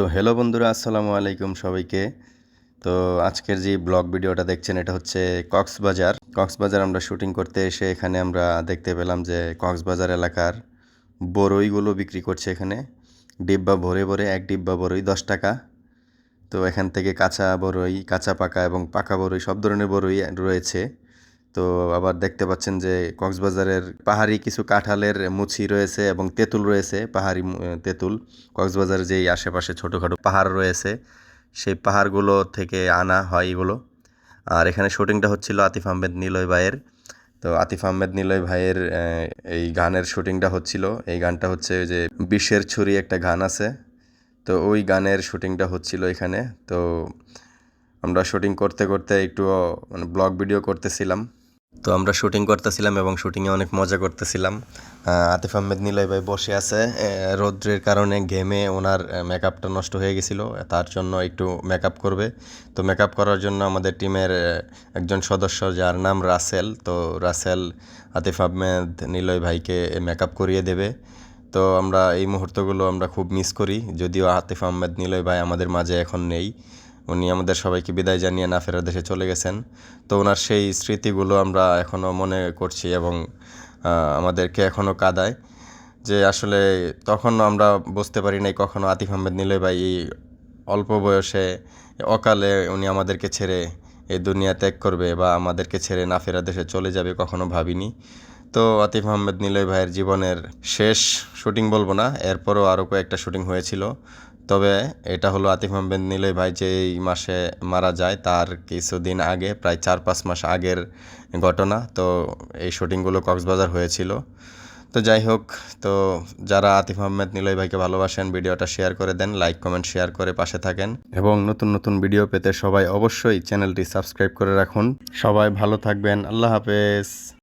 তো হ্যালো বন্ধুরা, আসসালামু আলাইকুম সবাইকে। তো আজকের যে ব্লগ ভিডিওটা দেখছেন, এটা হচ্ছে কক্সবাজার। কক্সবাজার আমরা শুটিং করতে এসে এখানে আমরা দেখতে পেলাম যে কক্সবাজার এলাকার বড়ইগুলো বিক্রি করছে এখানে। ডিব্বা ভরে ভরে, এক ডিব্বা বড়ই দশ টাকা। তো এখান থেকে কাঁচা বড়ই কাঁচা পাকা এবং পাকা বরই, সব ধরনের বড়ই রয়েছে। তো আবার দেখতে পাচ্ছেন যে কক্সবাজারের পাহাড়ি কিছু কাঁঠালের মুচি রয়েছে এবং তেঁতুল রয়েছে, পাহাড়ি তেঁতুল। কক্সবাজারের যেই আশেপাশে ছোটোখাটো পাহাড় রয়েছে, সেই পাহাড়গুলো থেকে আনা হয় এগুলো। আর এখানে শুটিংটা হচ্ছিল আতিফ আহমেদ নিলয় ভাইয়ের। তো আতিফ আহমেদ নিলয় ভাইয়ের এই গানের শুটিংটা হচ্ছিল। এই গানটা হচ্ছে যে বিশ্বের ছুরি একটা গান আছে। তো ওই গানের শুটিংটা হচ্ছিল এখানে। তো আমরা শুটিং করতে করতে একটু মানে ব্লগ ভিডিও করতেছিলাম। তো আমরা শুটিং করতেছিলাম এবং শুটিংয়ে অনেক মজা করতেছিলাম। আতিফ আহমেদ নিলয় ভাই বসে আছে। রৌদ্রের কারণে ঘেমে ওনার মেকআপটা নষ্ট হয়ে গেছিল। তার জন্য একটু মেকআপ করবে। তো মেকআপ করার জন্য আমাদের টিমের একজন সদস্য যার নাম রাসেল। তো রাসেল, আতিফ আহমেদ, নিলয় ভাইকে মেকআপ করিয়ে দেবে। তো আমরা এই মুহূর্তগুলো আমরা খুব মিস করি। যদিও আতিফ আহমেদ, নিলয় ভাই আমাদের মাঝে এখন নেই। উনি আমাদের সবাইকে বিদায় জানিয়ে না ফেরার দেশে চলে গেছেন। তো ওনার সেই স্মৃতিগুলো আমরা এখনও মনে করছি এবং আমাদেরকে এখনও কাদায় যে আসলে তখন আমরা বুঝতে পারি নাই কখনো আতিফ আহমেদ নিলয় ভাই এই অল্প বয়সে অকালে উনি আমাদেরকে ছেড়ে এই দুনিয়া ত্যাগ করবে বা আমাদেরকে ছেড়ে না ফেরা দেশে চলে যাবে কখনো ভাবিনি। তো আতিফ আহমেদ নিলয় ভাইয়ের জীবনের শেষ শুটিং বলব না, এরপরও আরও কয়েকটা শুটিং হয়েছিল। তবে এটা হলো আতিফ আহমেদ নিলয় ভাই যে এই মাসে মারা যায়, তার কিছুদিন আগে, প্রায় চার পাঁচ মাস আগের ঘটনা। তো এই শুটিংগুলো কক্সবাজার হয়েছিল। তো যাই হোক, তো যারা আতিফ আহমেদ নিলয় ভাইকে ভালোবাসেন, ভিডিওটা শেয়ার করে দেন, লাইক, কমেন্ট, শেয়ার করে পাশে থাকেন। এবং নতুন নতুন ভিডিও পেতে সবাই অবশ্যই চ্যানেলটি সাবস্ক্রাইব করে রাখুন। সবাই ভালো থাকবেন, আল্লাহ হাফেজ।